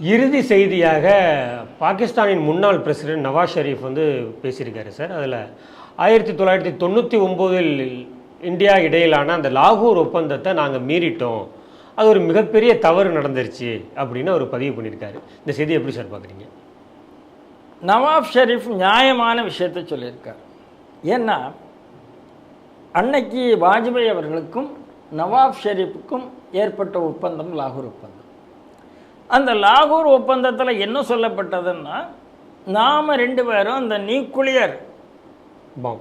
இறுதி செய்தியாக பாகிஸ்தானின் முன்னாள் பிரசிடென்ட் நவாஸ் ஷெரீஃப் வந்து பேசியிருக்காரு சார். அதில் ஆயிரத்தி தொள்ளாயிரத்தி தொண்ணூற்றி ஒம்போதில் இந்தியா இடையிலான அந்த லாகூர் ஒப்பந்தத்தை நாங்கள் மீறிட்டோம். அது ஒரு மிகப்பெரிய தவறு நடந்துருச்சு அப்படின்னு அவர் பதிவு பண்ணியிருக்காரு. இந்த செய்தி எப்படி சார் பார்க்குறீங்க நவாப் ஷெரீஃப் நியாயமான விஷயத்தை சொல்லியிருக்கார். ஏன்னா அன்னைக்கு வாஜ்பாய் அவர்களுக்கும் நவாப் ஷெரீஃபுக்கும் ஏற்பட்ட ஒப்பந்தம் லாகூர் ஒப்பந்தம். அந்த லாகூர் ஒப்பந்தத்தில் என்ன சொல்லப்பட்டதுன்னா நாம் ரெண்டு பேரும் அந்த நியூக்ளியர் பாம்.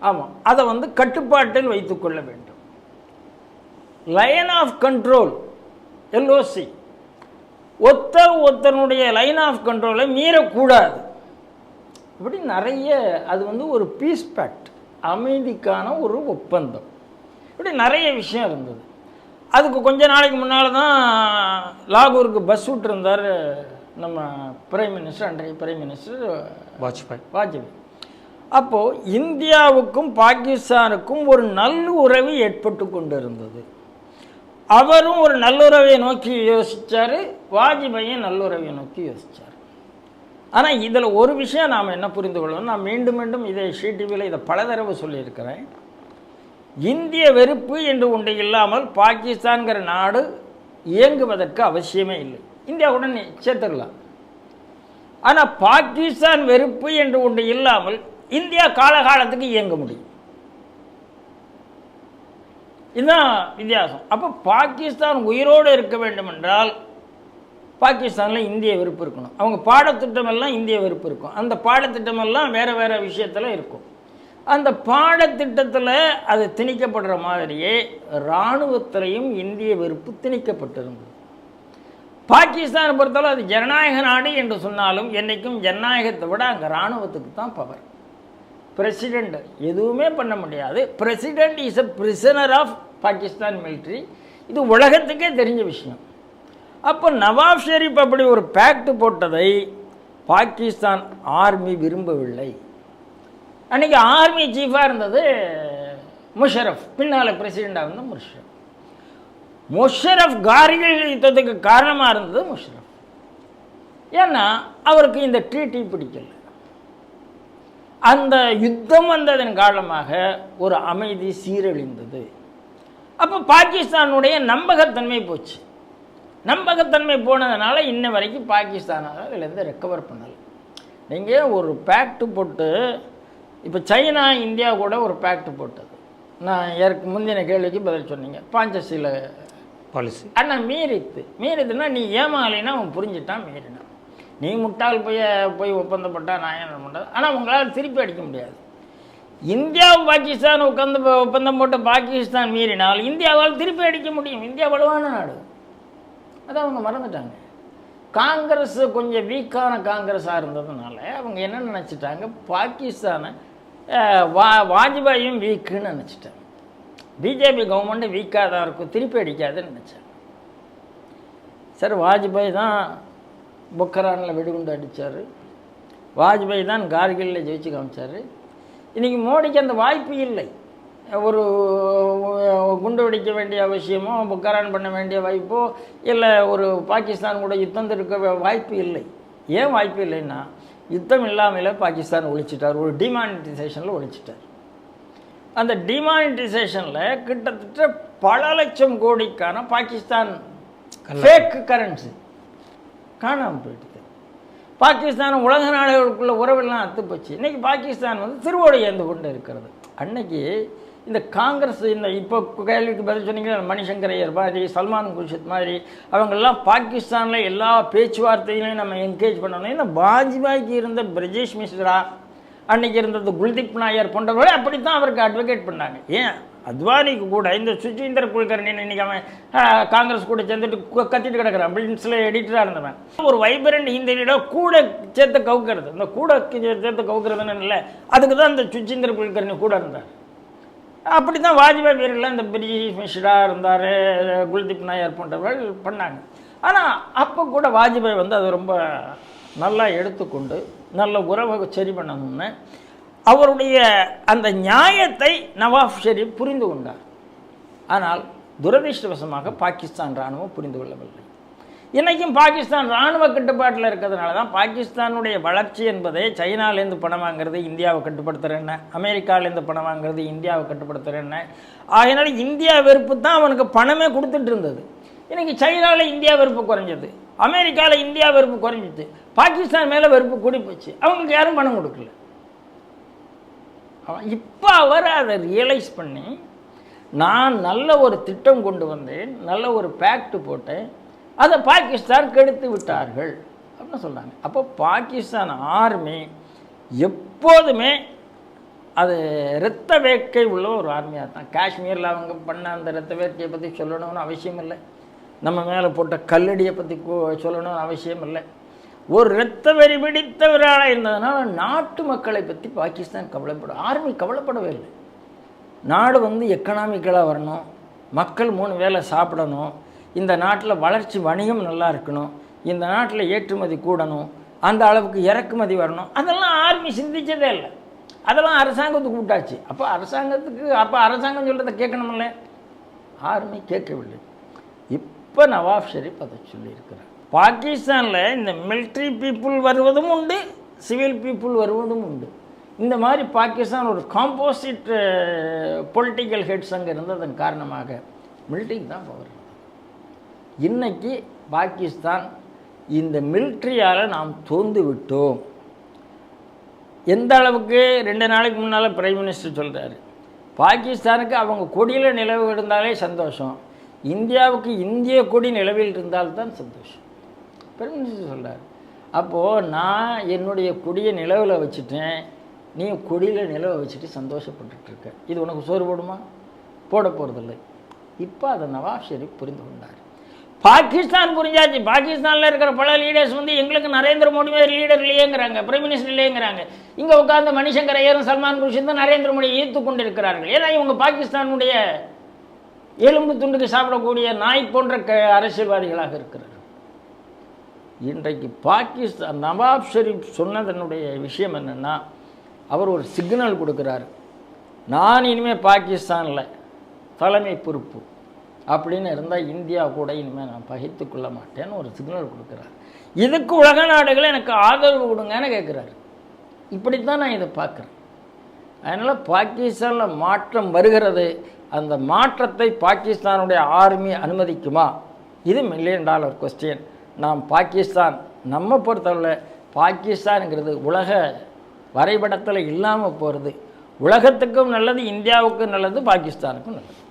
ஆமாம் அதை வந்து கட்டுப்பாட்டில் வைத்துக்கொள்ள வேண்டும். லைன் ஆஃப் கண்ட்ரோல் எல்ஓசி ஒருத்தர் ஒருத்தனுடைய லைன் ஆஃப் கண்ட்ரோலை மீறக்கூடாது. இப்படி நிறைய அது வந்து ஒரு பீஸ் பேக்ட் அமைதிக்கான ஒரு ஒப்பந்தம். இப்படி நிறைய விஷயம் இருந்தது. அதுக்கு கொஞ்ச நாளைக்கு முன்னால் தான் லாகூருக்கு பஸ் விட்டுருந்தார் நம்ம பிரைம் மினிஸ்டர் அன்றைய பிரைம் மினிஸ்டர் வாஜ்பாய். வாஜ்பாய். அப்போது இந்தியாவுக்கும் பாகிஸ்தானுக்கும் ஒரு நல்லுறவு ஏற்பட்டு கொண்டு இருந்தது அவரும் ஒரு நல்லுறவை நோக்கி யோசிச்சார் வாஜ்பாயும் நல்லுறவை நோக்கி யோசிச்சார். ஆனால் இதில் ஒரு விஷயம் நாம் என்ன புரிந்து கொள்ளணும் நான் மீண்டும் மீண்டும் இதை ஷீ டிவியில் இதை பல தடவை சொல்லியிருக்கிறேன். இந்திய வெறுப்பு என்று ஒன்று இல்லாமல் பாகிஸ்தான்கிற நாடு இயங்குவதற்கு அவசியமே இல்லை. இந்தியா சேர்த்துடலாம். சேர்த்துக்கலாம் ஆனால் பாகிஸ்தான் வெறுப்பு என்று ஒன்று இல்லாமல் இந்தியா காலகாலத்துக்கு இயங்க முடியும். இதுதான் வித்தியாசம். அப்போ பாகிஸ்தான் உயிரோடு இருக்க வேண்டும் என்றால் பாகிஸ்தானில் இந்திய வெறுப்பு இருக்கணும். அவங்க பாடத்திட்டமெல்லாம் இந்திய வெறுப்பு இருக்கும். அந்த பாடத்திட்டமெல்லாம் வேறு வேறு விஷயத்தில் இருக்கும். அந்த பாடத்திட்டத்தில் அது திணிக்கப்படுற மாதிரியே இராணுவத்திலையும் இந்திய வெறுப்பு திணிக்கப்பட்டிருந்தது பாகிஸ்தானை பொறுத்தவரை அது ஜனநாயக நாடு என்று சொன்னாலும் என்றைக்கும் ஜனநாயகத்தை விட அங்கே இராணுவத்துக்கு தான் பவர் பிரசிடெண்ட் எதுவுமே பண்ண முடியாது. President is a prisoner of Pakistan military இது உலகத்துக்கே தெரிஞ்ச விஷயம். அப்போ நவாப் ஷெரீப் அப்படி ஒரு பேக்ட் போட்டதை பாகிஸ்தான் ஆர்மி விரும்பவில்லை. அன்றைக்கி ஆர்மி சீஃபாக இருந்தது முஷரஃப். பின்னால் பிரசிடெண்டாக இருந்த முஷரஃப். முஷரஃப் கார்கில் யுத்தத்துக்கு காரணமாக இருந்தது முஷரஃப். ஏன்னா அவருக்கு இந்த ட்ரீட்டி பிடிக்கல. அந்த யுத்தம் வந்ததன் காரணமாக ஒரு அமைதி சீரழிந்தது. அப்போ பாகிஸ்தானுடைய நம்பகத்தன்மை போச்சு. நம்பகத்தன்மை போனதுனால இன்ன வரைக்கும் பாகிஸ்தானால் இதுலேருந்து ரெக்கவர் பண்ணலை. நீங்கள் ஒரு பேக்ட் போட்டு இப்போ சைனா இந்தியா கூட ஒரு பேக்ட் போட்டது. நான் ஏற்கு முந்தின கேள்விக்கு பதில் சொன்னீங்க. பாஞ்சசீல பாலிசி ஆனால் மீறித்து. மீறித்துனா நீ ஏமாலினா அவன் புரிஞ்சுட்டான் மீறினான். நீ முட்டாள் போய் போய் ஒப்பந்தப்பட்டா நான் என்ன பண்ணுறது ஆனால் உங்களால் திருப்பி அடிக்க முடியாது. இந்தியாவும் பாகிஸ்தான் உட்காந்து ஒப்பந்தம் போட்டு பாகிஸ்தான் மீறினால் இந்தியாவால் திருப்பி அடிக்க முடியும். இந்தியா வலுவான நாடு. அதை அவங்க மறந்துட்டாங்க. காங்கிரஸ் கொஞ்சம் வீக்கான காங்கிரஸாக இருந்ததுனால அவங்க என்ன நினச்சிட்டாங்க? பாகிஸ்தானை வா வாஜ்பாயும் வீக்குன்னு நினச்சிட்டேன் பிஜேபி கவர்மெண்ட்டு வீக்காக தான் இருக்கும் திருப்பி அடிக்காதுன்னு நினச்சேன் சார் வாஜ்பாய் தான் பொக்கரானில் வெடிகுண்டு அடித்தார் வாஜ்பாய் தான் கார்கிலில் ஜெயிச்சு காமிச்சார். இன்றைக்கி மோடிக்கு அந்த வாய்ப்பு இல்லை. ஒரு குண்டு வெடிக்க வேண்டிய அவசியமோ பொக்கரான் பண்ண வேண்டிய வாய்ப்போ இல்லை ஒரு பாகிஸ்தான் கூட யுத்தம் இருக்க வாய்ப்பு இல்லை. ஏன் வாய்ப்பு இல்லைன்னா யுத்தம் இல்லாமலே பாகிஸ்தான் ஒழிச்சிட்டார். ஒரு டிமானிட்டைசேஷனில் ஒழிச்சிட்டார். அந்த டிமானிட்டைசேஷனில் கிட்டத்தட்ட பல லட்சம் கோடிக்கான பாகிஸ்தான் ஃபேக் கரன்சி காணாமல் போயிடுது. பாகிஸ்தான் உலக நாடுகளுக்குள்ள உறவெல்லாம் அத்து போச்சு இன்னைக்கு பாகிஸ்தான் வந்து திருவோடு ஏந்து கொண்டு இருக்கிறது. அன்னைக்கு இந்த காங்கிரஸ் இந்த இப்போ கேள்விக்கு பதில் சொன்னீங்கன்னா மணிசங்கர் ஐயர் மாதிரி சல்மான் குர்ஷித் மாதிரி அவங்கெல்லாம் பாகிஸ்தானில் எல்லா பேச்சுவார்த்தைகளையும் நம்ம என்கேஜ் பண்ணணும். இந்த வாஜ்பாய்க்கு இருந்த பிரஜேஷ் மிஸ்ரா அன்னைக்கு இருந்தது குல்தீப் நாயர் பொண்டரோட அப்படி தான் அவருக்கு அட்வொகேட் பண்ணாங்க. ஏன்? அத்வானிக்கு கூட இந்த சுச்சீந்திர குல்கர்ணி இன்னைக்கு அவன் காங்கிரஸ் கூட சேர்ந்துட்டு கத்திட்டு கிடக்கிறான். பிரின்ஸில் எடிட்டராக இருந்தவன். ஒரு வைப்ரண்ட் இந்தியனிட கூட சேர்த்து கவுக்கிறது. இந்த கூட சேர்த்து கவுக்கிறதுன்னு இல்லை அதுக்கு தான் இந்த சுச்சீந்திர குல்கர்ணி கூட இருந்தார். அப்படி தான் வாஜ்பாய் பேரில் இந்த பிரிஜி மிஸ்ரா இருந்தார் குல்தீப் நாயர் போன்றவர்கள் பண்ணாங்க. ஆனால் அப்போ கூட வாஜ்பாய் வந்து அது ரொம்ப நல்லா எடுத்துக்கொண்டு நல்ல உறவை சரி பண்ணணும்னு அவருடைய அந்த நியாயத்தை நவாப் ஷெரீப் புரிந்து கொண்டார். ஆனால் துரதிருஷ்டவசமாக பாகிஸ்தான் இராணுவம் புரிந்து கொள்ளவில்லை. இன்றைக்கும் பாகிஸ்தான் இராணுவ கட்டுப்பாட்டில் இருக்கிறதுனால தான் பாகிஸ்தானுடைய வளர்ச்சி என்பதே சைனாலேருந்து பணம் வாங்குறது இந்தியாவை கட்டுப்படுத்துகிற என்ன? அமெரிக்காலேருந்து பணம் வாங்குறது இந்தியாவை கட்டுப்படுத்துகிற என்ன? ஆகையினால இந்தியா வெறுப்பு தான் அவனுக்கு பணமே கொடுத்துட்டு இருந்தது. இன்றைக்கி சைனாவில் இந்தியா வெறுப்பு குறைஞ்சது. அமெரிக்காவில் இந்தியா வெறுப்பு குறைஞ்சிது பாகிஸ்தான் மேலே வெறுப்பு கூடி போச்சு. அவங்களுக்கு யாரும் பணம் கொடுக்கல. அவன் இப்போ அவர் அதை ரியலைஸ் பண்ணி நான் நல்ல ஒரு திட்டம் கொண்டு வந்தேன் நல்ல ஒரு பேக்ட் போட்டேன் அதை பாகிஸ்தான் கெடுத்து விட்டார்கள் அப்படின்னு சொல்கிறாங்க அப்போ பாகிஸ்தான் ஆர்மி எப்போதுமே அது இரத்த வேட்கை உள்ள ஒரு ஆர்மியாக தான். காஷ்மீரில் அவங்க பண்ண அந்த இரத்த வேட்கையை பற்றி சொல்லணும்னு அவசியம் இல்லை. நம்ம மேலே போட்ட கல்லடியை பற்றி சொல்லணும்னு அவசியம் இல்லை. ஒரு இரத்த வெறி பிடித்தவராக இருந்ததுனால நாட்டு மக்களை பற்றி பாகிஸ்தான் கவலைப்படும். ஆர்மி கவலைப்படவே இல்லை. நாடு வந்து எக்கனாமிக்கலாக வரணும். மக்கள் மூணு வேளை சாப்பிடணும். இந்த நாட்டில் வளர்ச்சி வணிகம் நல்லா இருக்கணும் இந்த நாட்டில் ஏற்றுமதி கூடணும் அந்த அளவுக்கு இறக்குமதி வரணும். அதெல்லாம் ஆர்மி சிந்திச்சதே இல்லை. அதெல்லாம் அரசாங்கத்துக்கு விட்டாச்சு. அப்போ அரசாங்கத்துக்கு அப்போ அரசாங்கம் சொல்கிறத கேட்கணுமில்ல? ஆர்மி கேட்கவில்லை. இப்போ நவாப் ஷெரீப் அதை சொல்லியிருக்கிறார். பாகிஸ்தானில் இந்த மிலிட்ரி பீப்புள் வருவதும் உண்டு சிவில் பீப்புள் வருவதும் உண்டு. இந்த மாதிரி பாகிஸ்தான் ஒரு காம்போசிட் பொலிட்டிக்கல் ஹெட்ஸ் அங்கே இருந்ததன் காரணமாக மிலிட்ரிக்கு தான் பவர் இன்னைக்கு பாகிஸ்தான் இந்த மிலிட்ரியால் நாம் தோந்து விட்டோம். எந்த அளவுக்கு ரெண்டு நாளைக்கு முன்னால் பிரைம் மினிஸ்டர் சொல்கிறாரு பாகிஸ்தானுக்கு அவங்க கொடியில் நிலவு இருந்தாலே சந்தோஷம். இந்தியாவுக்கு இந்திய கொடி நிலவில் இருந்தால்தான் சந்தோஷம். பிரைம் மினிஸ்டர் சொல்கிறார் அப்போது நான் என்னுடைய கொடியை நிலவில் வச்சுட்டேன் நீ கொடியில் நிலவை வச்சுட்டு சந்தோஷப்பட்டுட்டு இது உனக்கு சோறு போடுமா? போட போகிறதில்லை இப்போ அதை நவாஸ் ஷெரீப் புரிந்து கொண்டார். பாகிஸ்தான் புரிஞ்சாச்சு. பாகிஸ்தானில் இருக்கிற பல லீடர்ஸ் வந்து எங்களுக்கு நரேந்திர மோடி மாதிரி லீடர் இல்லையேங்கிறாங்க. பிரைம் மினிஸ்டர் இல்லையேங்கிறாங்க. இங்கே உட்காந்து மணிசங்கர் ஐயரும் சல்மான் குர்ஷித் தான் நரேந்திர மோடியை ஈர்த்து கொண்டு இருக்கிறார்கள் ஏன்னா இவங்க பாகிஸ்தானுடைய எலும்பு துண்டுக்கு சாப்பிடக்கூடிய நாய் போன்ற க அரசியல்வாதிகளாக இருக்கிறார்கள். இன்றைக்கு பாகிஸ்தான் நவாப் ஷெரீப் சொன்னதனுடைய விஷயம் என்னென்னா அவர் ஒரு சிக்னல் கொடுக்குறாரு. நான் இனிமேல் பாகிஸ்தானில் தலைமை பொறுப்பு. அப்படின்னு இருந்தால் இந்தியா கூட இனிமேல் நான் பகித்து கொள்ள மாட்டேன்னு ஒரு சிக்னல் கொடுக்குறாரு. இதுக்கு உலக நாடுகளை எனக்கு ஆதரவு கொடுங்கன்னு கேட்குறாரு. இப்படித்தான் நான் இதை பார்க்குறேன். அதனால் பாகிஸ்தானில் மாற்றம் வருகிறது. அந்த மாற்றத்தை பாகிஸ்தானுடைய ஆர்மி அனுமதிக்குமா? இது மில்லியன் டாலர் கொஸ்டின் நாம் பாகிஸ்தான் நம்ம பொறுத்தவரை பாகிஸ்தானுங்கிறது உலக வரைபடத்தில் இல்லாமல் போகிறது உலகத்துக்கும் நல்லது இந்தியாவுக்கும் நல்லது பாகிஸ்தானுக்கும் நல்லது.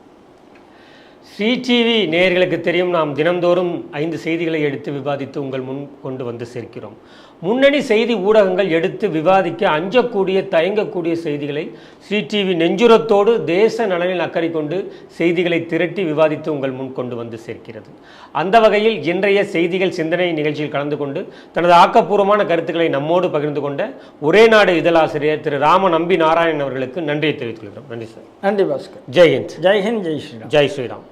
சிடிவி நேயர்களுக்கு தெரியும். நாம் தினந்தோறும் ஐந்து செய்திகளை எடுத்து விவாதித்து உங்கள் முன் கொண்டு வந்து சேர்க்கிறோம். முன்னணி செய்தி ஊடகங்கள் எடுத்து விவாதிக்க அஞ்சக்கூடிய தயங்கக்கூடிய செய்திகளை சிடிவி நெஞ்சுரத்தோடு தேச நலனில் அக்கறை கொண்டு செய்திகளை திரட்டி விவாதித்து உங்கள் முன் கொண்டு வந்து சேர்க்கிறது. அந்த வகையில் இன்றைய செய்திகள் சிந்தனை நிகழ்ச்சியில் கலந்து கொண்டு தனது ஆக்கப்பூர்வமான கருத்துக்களை நம்மோடு பகிர்ந்து கொண்ட ஒரே நாடு இதழாசிரியர் திரு ராம நம்பி நாராயணன் அவர்களுக்கு நன்றியை தெரிவித்துக் கொள்கிறோம். நன்றி சார். நன்றி பாஸ்கர். ஜெய் ஹிந்த். ஜெய்ஹிந்த் ஜெய் ஸ்ரீராம். ஜெய் ஸ்ரீராம்.